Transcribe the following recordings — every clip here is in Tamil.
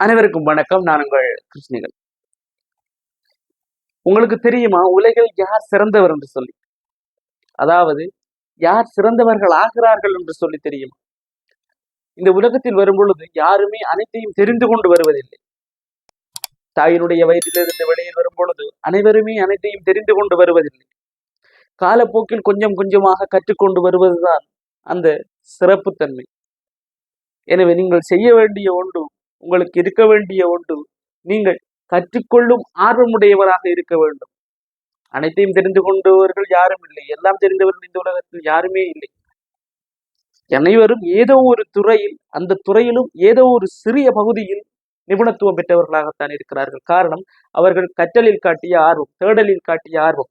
அனைவருக்கும் வணக்கம். நான் உங்கள் கிருஷ்ணிகள். உங்களுக்கு தெரியுமா உலகில் யார் சிறந்தவர் என்று சொல்லி? அதாவது யார் சிறந்தவர்கள் ஆகிறார்கள் என்று சொல்லி தெரியுமா? இந்த உலகத்தில் வரும் பொழுது யாருமே அனைத்தையும் தெரிந்து கொண்டு வருவதில்லை. தாயினுடைய வயிற்றிலிருந்து வெளியில் வரும் பொழுது அனைவருமே அனைத்தையும் தெரிந்து கொண்டு வருவதில்லை. காலப்போக்கில் கொஞ்சம் கொஞ்சமாக கற்றுக்கொண்டு வருவதுதான் அந்த சிறப்புத்தன்மை. எனவே நீங்கள் செய்ய வேண்டிய ஒன்று உங்களுக்கு இருக்க வேண்டிய ஒன்று நீங்கள் கற்றுக்கொள்ளும் ஆர்வமுடையவராக இருக்க வேண்டும். அனைத்தையும் தெரிந்து கொண்டவர்கள் யாரும் இல்லை. எல்லாம் தெரிந்தவர்கள் இந்த உலகத்தில் யாருமே இல்லை. அனைவரும் ஏதோ ஒரு துறையில் அந்த துறையிலும் ஏதோ ஒரு சிறிய பகுதியில் நிபுணத்துவம் பெற்றவர்களாகத்தான் இருக்கிறார்கள். காரணம் அவர்கள் கற்றலில் காட்டிய ஆர்வம் தேடலில் காட்டிய ஆர்வம்.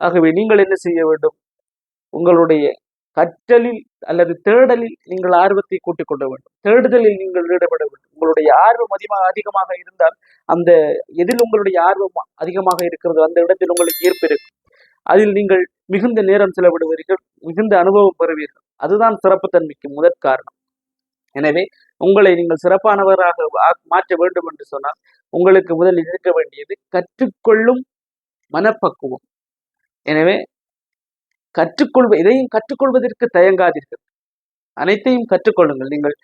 ஆகவே நீங்கள் என்ன செய்ய வேண்டும்? உங்களுடைய கற்றலில் அல்லது தேடலில் நீங்கள் ஆர்வத்தை கூட்டிக் கொள்ள வேண்டும். தேடுதலில் நீங்கள் ஈடுபட வேண்டும். உங்களுடைய ஆர்வம் அதிகமாக அதிகமாக இருந்தால் அந்த எதில் உங்களுடைய ஆர்வம் அதிகமாக இருக்கிறது அந்த இடத்தில் உங்களுக்கு ஈர்ப்பு இருக்கும். அதில் நீங்கள் மிகுந்த நேரம் செலவிடுவீர்கள் மிகுந்த அனுபவம் பெறுவீர்கள். அதுதான் சிறப்புத்தன்மைக்கு முதற் காரணம். எனவே உங்களை நீங்கள் சிறப்பானவராக மாற்ற வேண்டும் என்று சொன்னால் உங்களுக்கு முதலில் இருக்க வேண்டியது கற்றுக்கொள்ளும் மனப்பக்குவம். எனவே கற்றுக்கொள்வ இதையும் கற்றுக்கொள்வதற்கு தயங்காதீர்கள். அனைத்தையும் கற்றுக்கொள்ளுங்கள். நீங்கள்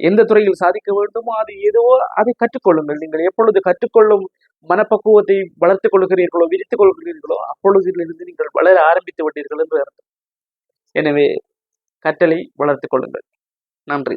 எந்த துறையில் சாதிக்க வேண்டுமோ அது எதுவோ அதை கற்றுக்கொள்ளுங்கள். நீங்கள் எப்பொழுது கற்றுக்கொள்ளும் மனப்பக்குவத்தை வளர்த்துக் கொள்கிறீர்களோ விரித்துக் கொள்கிறீர்களோ அப்பொழுதிலிருந்து நீங்கள் வளர ஆரம்பித்து விட்டீர்கள் என்று அர்த்தம். எனவே கற்றலை வளர்த்துக் கொள்ளுங்கள். நன்றி.